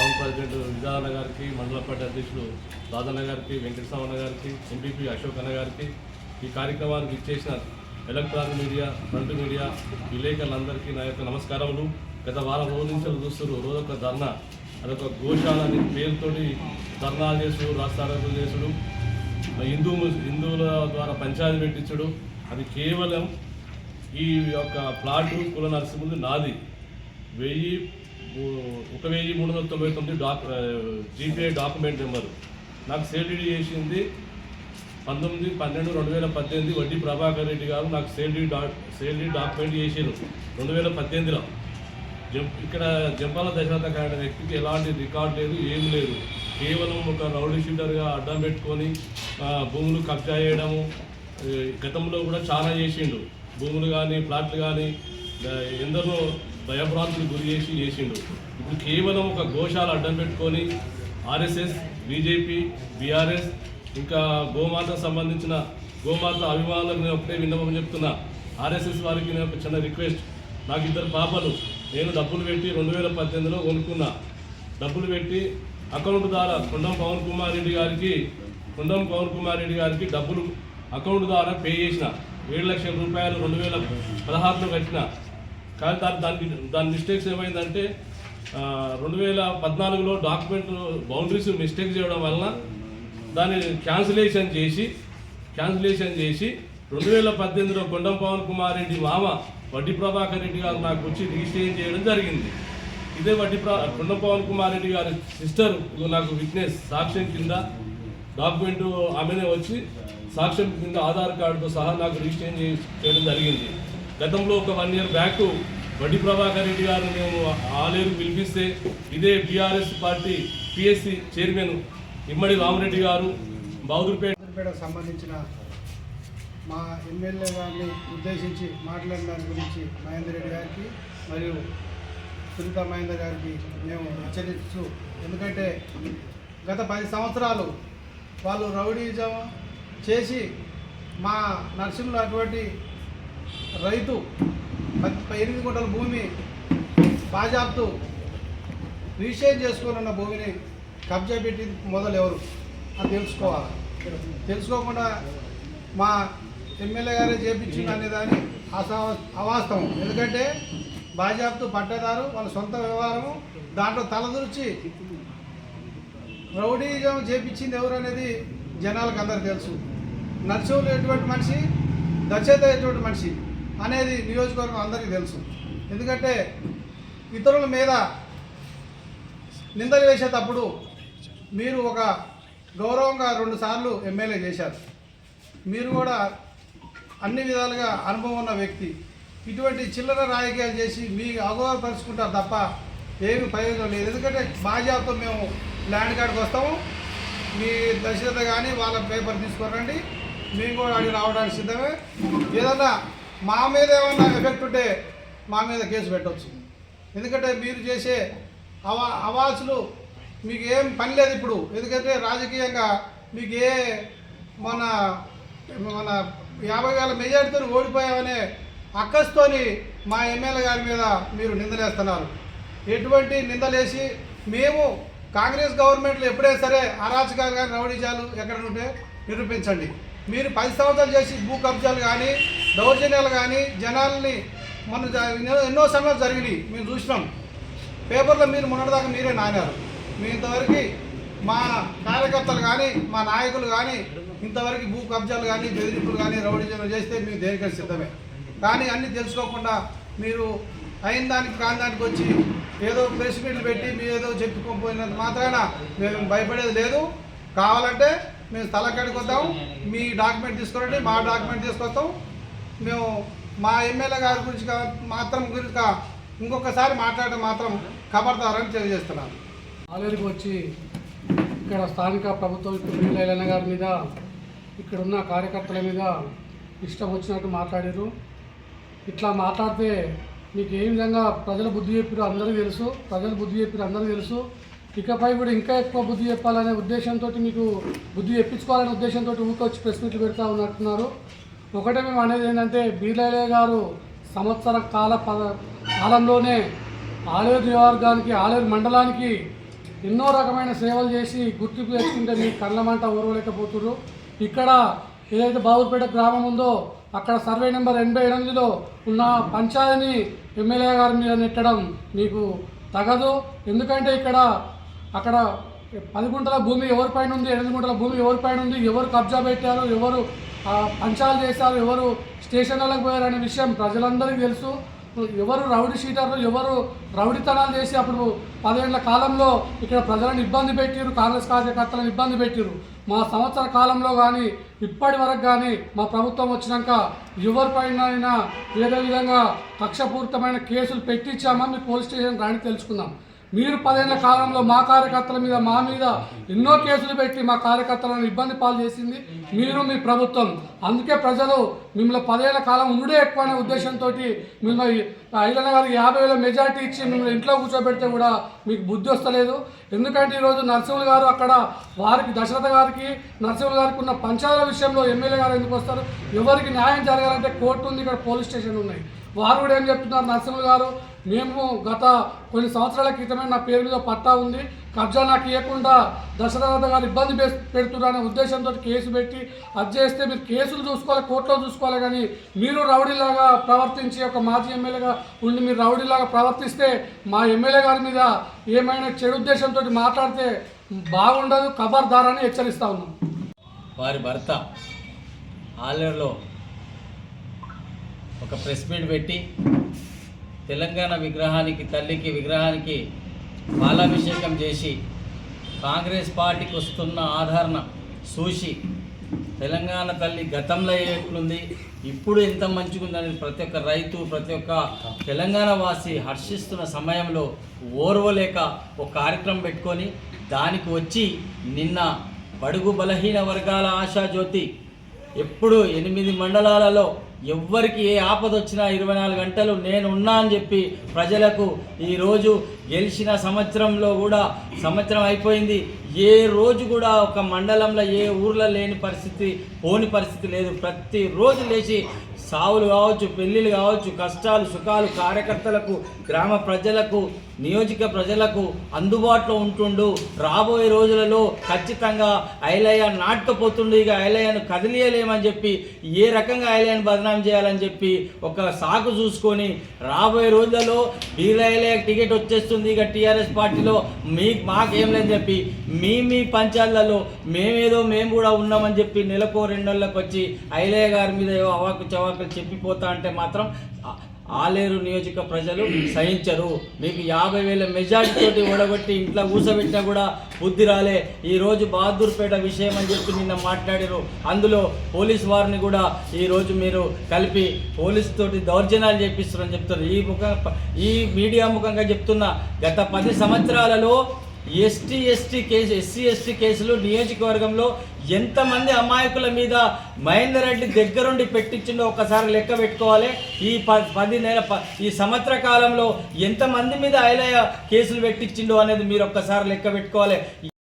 President విజయాన్న గారికి మండల party అధ్యక్షుడు దాదన్న గారికి వెంకటస్వామన్న గారికి ఎంపీపీ అశోక్ అన్న గారికి ఈ కార్యక్రమానికి ఇచ్చేసిన ఎలక్ట్రానిక్ మీడియా ప్రింట్ మీడియా విలేకరులందరికీ నా యొక్క నమస్కారములు. గత వారం రోజుల నుంచి చూస్తున్నారు. రోజొక ధర్నా అదొక గోశాల అనే పేరుతోటి ధర్నాలు చేసుడు రాస్తారోకులు చేసుడు. హిందూ హిందువుల ద్వారా పంచాయతీ పెట్టించుడు. అది కేవలం ఈ యొక్క ప్లాట్ కుల నరసింహుడు నాది. వెయ్యి ఒక వెయ్యి మూడు వందల తొంభై తొమ్మిది డాక్ జీపీఐ డాక్యుమెంట్ నెంబర్. నాకు సేల్డీ చేసింది పంతొమ్మిది పన్నెండు రెండు వేల పద్దెనిమిది వడ్డీ ప్రభాకర్ రెడ్డి గారు నాకు సేల్డీ డాక్ సేల్డీ డాక్యుమెంట్ చేసారు రెండు వేల పద్దెనిమిదిలో. జం ఇక్కడ జంపాల దశరథ అనే వ్యక్తికి ఎలాంటి రికార్డు లేదు ఏం లేదు. కేవలం ఒక రౌడీ షీటర్గా అడ్డం పెట్టుకొని భూములు కబ్జా చేయడము గతంలో కూడా చాలా చేసిండు. భూములు కానీ ప్లాట్లు కానీ ఎందరో భయభ్రాంతులు గురి చేసి చేసిండు. ఇప్పుడు కేవలం ఒక గోశాల అడ్డం పెట్టుకొని ఆర్ఎస్ఎస్ బీజేపీ బీఆర్ఎస్ ఇంకా గోమాతకు సంబంధించిన గోమాత అభిమానులకు నేను ఒకటే విన్నపం చెప్తున్నా. ఆర్ఎస్ఎస్ వారికి నేను ఒక చిన్న రిక్వెస్ట్. నాకు ఇద్దరు పాపలు. నేను డబ్బులు పెట్టి రెండు వేల పద్దెనిమిదిలో కొనుక్కున్నా. డబ్బులు పెట్టి అకౌంట్ ద్వారా కొండం పవన్ కుమార్ రెడ్డి గారికి కొండం పవన్ కుమార్ రెడ్డి గారికి డబ్బులు అకౌంట్ ద్వారా పే చేసిన. ఏడు లక్షల రూపాయలు రెండు వేల పదహారులో కట్టిన. కానీ దాని దానికి దాని మిస్టేక్స్ ఏమైందంటే రెండు వేల పద్నాలుగులో డాక్యుమెంట్ బౌండరీస్ మిస్టేక్ చేయడం వలన దాన్ని క్యాన్సిలేషన్ చేసి క్యాన్సిలేషన్ చేసి రెండు వేల పద్దెనిమిదిలో కొండం పవన్ కుమార్ రెడ్డి మామ వడ్డీ ప్రభాకర్ రెడ్డి గారు నాకు వచ్చి రిజిస్ట్రేషన్ చేయడం జరిగింది. ఇదే వడ్డీ ప్రా కొండం పవన్ కుమార్ రెడ్డి గారి సిస్టర్ నాకు విట్నెస్ సాక్ష్యం కింద డాక్యుమెంట్ ఆమెనే వచ్చి సాక్ష్యం కింద ఆధార్ కార్డుతో సహా నాకు రిజిస్ట్రేషన్ చేయడం జరిగింది. గతంలో ఒక వన్ ఇయర్ బ్యాక్ వడ్డీ ప్రభాకర్ రెడ్డి గారు మేము ఆలేరు పిలిపిస్తే ఇదే BRS party PSC chairman Immadi Ramareddy గారు బౌదుర్పేట సంబంధించిన మా ఎమ్మెల్యే గారిని ఉద్దేశించి మాట్లాడిన దాని గురించి మహేందర్ రెడ్డి గారికి మరియు సునీత మహేందర్ గారికి మేము హెచ్చరిస్తూ ఎందుకంటే గత పది సంవత్సరాలు వాళ్ళు రౌడీజం చేసి మా నర్సింహులు అటువంటి రైతు ఎనిమిది గుంటల భూమి బాజాబ్తు రిజిస్ట్రేషన్ చేసుకోనున్న భూమిని కబ్జా పెట్టి మొదలు ఎవరు? అది తెలుసుకోవాలి? తెలుసుకోకుండా మా ఎమ్మెల్యే గారే చేపించింది అనేదాన్ని అసా అవాస్తవం. ఎందుకంటే బాజాబ్తు పట్టేదారు వాళ్ళ సొంత వ్యవహారము దాంట్లో తలదూర్చి రౌడీజం చేపించింది ఎవరు అనేది జనాలకు అందరికి తెలుసు. నర్సులు ఎటువంటి మనిషి? దక్షత ఎటువంటి మనిషి? అనేది నియోజకవర్గం అందరికీ తెలుసు. ఎందుకంటే ఇతరుల మీద నిందలు వేసేటప్పుడు మీరు ఒక గౌరవంగా రెండు సార్లు ఎమ్మెల్యే చేశారు. మీరు కూడా అన్ని విధాలుగా అనుభవం ఉన్న వ్యక్తి. ఇటువంటి చిల్లర రాజకీయాలు చేసి మీ అగౌరవపరుచుకుంటారు తప్ప ఏమి ప్రయోజనం లేదు. ఎందుకంటే బాజాతో మేము ల్యాండ్ కార్డ్కి వస్తాము. మీ దర్శనత కానీ వాళ్ళ పేపర్ తీసుకురండి. మేము కూడా అడిగి రావడానికి సిద్ధమే. ఏదన్నా మా మీద ఏమన్నా ఎఫెక్ట్ ఉంటే మా మీద కేసు పెట్టవచ్చు ఎందుకంటే మీరు చేసే అవా అవాసులు మీకు ఏం పని లేదు ఇప్పుడు. ఎందుకంటే రాజకీయంగా మీకు ఏ మన మన యాభై వేల మెజార్టీతో ఓడిపోయామనే అక్కస్తోని మా ఎమ్మెల్యే గారి మీద మీరు నిందలేస్తున్నారు. ఎటువంటి నిందలేసి మేము కాంగ్రెస్ గవర్నమెంట్లు ఎప్పుడైనా సరే అరాచకాలు కానీ రౌడీజాలు ఎక్కడ ఉంటే నిరూపించండి. మీరు పది సంవత్సరాలు చేసి భూ కబ్జాలు కానీ దౌర్జన్యాలు కానీ జనాల్ని మన ఎన్నో- సమయాలు జరిగినాయి. మేము చూసినాం. పేపర్లో మీరు మొన్నటిదాకా మీరే నానారు మీ ఇంతవరకు మా కార్యకర్తలు కానీ మా నాయకులు కానీ ఇంతవరకు భూ కబ్జాలు కానీ బెదిరింపులు కానీ రౌడీజం చేస్తే మేము దేనికైనా సిద్ధమే. కానీ అన్నీ తెలుసుకోకుండా మీరు అయిన దానికి కాని దానికి వచ్చి ఏదో ప్రెస్ మీట్లు పెట్టి మీరు ఏదో చెప్పుకోకపోయినంత మాత్రాన మేము భయపడేది లేదు. కావాలంటే మేము స్థలం కాడికి వద్దాం మీ డాక్యుమెంట్ తీసుకురండి మా డాక్యుమెంట్ తీసుకొస్తాం. మేము మా ఎమ్మెల్యే గారి గురించి మాత్రం గురించి ఇంకొకసారి మాట్లాడడం మాత్రం కబడతారని తెలియజేస్తున్నాను. ఆలేరుకు వచ్చి ఇక్కడ స్థానిక ప్రభుత్వం ఇప్పుడు వీళ్ళ గారి మీద ఇక్కడ ఉన్న కార్యకర్తల మీద ఇష్టం వచ్చినట్టు మాట్లాడారు. ఇట్లా మాట్లాడితే మీకు ఏ విధంగా ప్రజల బుద్ధి చెప్పిరు అందరూ తెలుసు ప్రజలు బుద్ధి చెప్పారు అందరూ తెలుసు. ఇకపై కూడా ఇంకా ఎక్కువ బుద్ధి చెప్పాలనే ఉద్దేశంతో మీకు బుద్ధి చెప్పించుకోవాలనే ఉద్దేశంతో ఊరికొచ్చి ప్రెస్ మీట్లు పెడతా ఉన్నట్టున్నారు. ఒకటే మేము అనేది ఏంటంటే బీర్లయ్య గారు సంవత్సర కాల పద కాలంలోనే ఆలేరు నియోజకవర్గానికి ఆలేరు మండలానికి ఎన్నో రకమైన సేవలు చేసి గుర్తింపు తెచ్చుకుంటే మీ కళ్ళమంట ఊరవలేకపోతున్నారు ఇక్కడ ఏదైతే బాబుపేట గ్రామం ఉందో అక్కడ సర్వే నెంబర్ ఎనభై ఎనిమిదిలో ఉన్న పంచాయతీని ఎమ్మెల్యే గారి మీద నెట్టడం మీకు తగదు. ఎందుకంటే ఇక్కడ అక్కడ పది గుంటల భూమి ఎవరిపైన ఉంది ఎనిమిది గుంటల భూమి ఎవరిపైన ఉంది ఎవరు కబ్జా పెట్టారు ఎవరు పంచాలు చేశారు ఎవరు స్టేషన్లకు పోయారనే విషయం ప్రజలందరికీ తెలుసు. ఎవరు రౌడీ షీటర్లు ఎవరు రౌడీతనాలు చేసి అప్పుడు పదేళ్ళ కాలంలో ఇక్కడ ప్రజలను ఇబ్బంది పెట్టిరు కాంగ్రెస్ కార్యకర్తలను ఇబ్బంది పెట్టిరు మా సంవత్సర కాలంలో కానీ ఇప్పటి వరకు కానీ మా ప్రభుత్వం వచ్చినాక ఎవరిపైన అయినా ఏదో విధంగా కక్షపూరితమైన కేసులు పెట్టించామా? మీ పోలీస్ స్టేషన్ రాని తెలుసుకుందాం. మీరు పదేళ్ళ కాలంలో మా కార్యకర్తల మీద మా మీద ఎన్నో కేసులు పెట్టి మా కార్యకర్తలను ఇబ్బంది పాలు చేసింది మీరు మీ ప్రభుత్వం. అందుకే ప్రజలు మిమ్మల్ని పదేళ్ళ కాలం ఉండే ఎక్కువ అనే ఉద్దేశంతో మిమ్మల్ని ఐలన్న గారికి యాభై వేల మెజార్టీ ఇచ్చి మిమ్మల్ని ఇంట్లో కూర్చోబెడితే కూడా మీకు బుద్ధి వస్తలేదు. ఎందుకంటే ఈరోజు నరసింహులు గారు అక్కడ వారికి దశరథ గారికి నరసింహులు గారికి ఉన్న పంచాయతీల విషయంలో ఎమ్మెల్యే గారు ఎందుకు వస్తారు? ఎవరికి న్యాయం జరగాలంటే కోర్టు ఉంది ఇక్కడ పోలీస్ స్టేషన్ ఉన్నాయి. వారు కూడా ఏం చెప్తున్నారు నరసింహులు గారు? మేము గత కొన్ని సంవత్సరాల క్రితమే నా పేరు మీద పట్టా ఉంది. కబ్జా నాకు ఇవ్వకుండా దశరథ గారు ఇబ్బంది పెడుతున్నారనే ఉద్దేశంతో కేసు పెట్టి అది చేస్తే మీరు కేసులు చూసుకోవాలి కోర్టులో చూసుకోవాలి కానీ మీరు రౌడీలాగా ప్రవర్తించి ఒక మాజీ ఎమ్మెల్యేగా ఉండి మీరు రౌడీలాగా ప్రవర్తిస్తే మా ఎమ్మెల్యే గారి మీద ఏమైనా చెడు ఉద్దేశంతో మాట్లాడితే బాగుండదు ఖబర్దారని హెచ్చరిస్తా ఉన్నాం. వారి భర్త ఆలయంలో ఒక ప్రెస్ మీట్ పెట్టి తెలంగాణ విగ్రహానికి తల్లికి విగ్రహానికి బాలాభిషేకం చేసి కాంగ్రెస్ పార్టీకి వస్తున్న ఆదరణ చూసి తెలంగాణ తల్లి గతంలో ఎట్లుంది ఇప్పుడు ఎంత మంచిగా ఉందనేది ప్రతి ఒక్క రైతు ప్రతి ఒక్క తెలంగాణ వాసి హర్షిస్తున్న సమయంలో ఓర్వలేక ఒక కార్యక్రమం పెట్టుకొని దానికి వచ్చి నిన్న బడుగు బలహీన వర్గాల ఆశాజ్యోతి ఎప్పుడు ఎనిమిది మండలాలలో ఎవ్వరికి ఏ ఆపద వచ్చినా ఇరవై నాలుగు గంటలు నేను ఉన్నా అని చెప్పి ప్రజలకు ఈరోజు గెలిచిన సంవత్సరంలో కూడా సంవత్సరం అయిపోయింది. ఏ రోజు కూడా ఒక మండలంలో ఏ ఊర్లో లేని పరిస్థితి పోని పరిస్థితి లేదు. ప్రతిరోజు లేచి సావులు కావచ్చు పెళ్ళిళ్ళు కావచ్చు కష్టాలు సుఖాలు కార్యకర్తలకు గ్రామ ప్రజలకు నియోజక ప్రజలకు అందుబాటులో ఉంటుండు. రాబోయే రోజులలో ఖచ్చితంగా ఐలయ్య నాటకపోతుండు ఇక ఐలయ్యను కదిలియలేమని చెప్పి ఏ రకంగా ఐలయ్యను బదనాం చేయాలని చెప్పి ఒక సాకు చూసుకొని రాబోయే రోజులలో బీరైలయ్య టికెట్ వచ్చేస్తుంది. ఇక టీఆర్ఎస్ పార్టీలో మీ మాకేం లేదని చెప్పి మీ మీ పంచాలలో మేమేదో మేము కూడా ఉన్నామని చెప్పి నెలకో రెండు నెలలకు వచ్చి ఐలయ్య గారి మీద ఏవో అవాకు చవాకులు చెప్పిపోతా అంటే మాత్రం ఆలేరు నియోజక ప్రజలు సహించరు. మీకు యాభై వేల మెజార్టీతోటి ఓడగొట్టి ఇంట్లో కూసబెట్టినా కూడా బుద్ధి రాలే. ఈరోజు బహదూర్పేట విషయం అని చెప్పి నిన్న మాట్లాడారు అందులో పోలీస్ వారిని కూడా ఈరోజు మీరు కలిపి పోలీస్ తోటి దౌర్జన్యాలు చేపిస్తారని చెప్తారు ఈ ముఖ ఈ మీడియా ముఖంగా చెప్తున్న గత పది సంవత్సరాలలో ST ST case SC ST కేసులు నియోజకవర్గంలో ఎంతమంది అమాయకుల మీద మహేందర్ రెడ్డి దగ్గరుండి పెట్టించిందో ఒకసారి లెక్క పెట్టుకోవాలి. ఈ పది నెల ప- ఈ సంవత్సర కాలంలో ఎంతమంది మీద ఐలయ కేసులు పెట్టించిండో అనేది మీరు ఒక్కసారి లెక్క పెట్టుకోవాలి.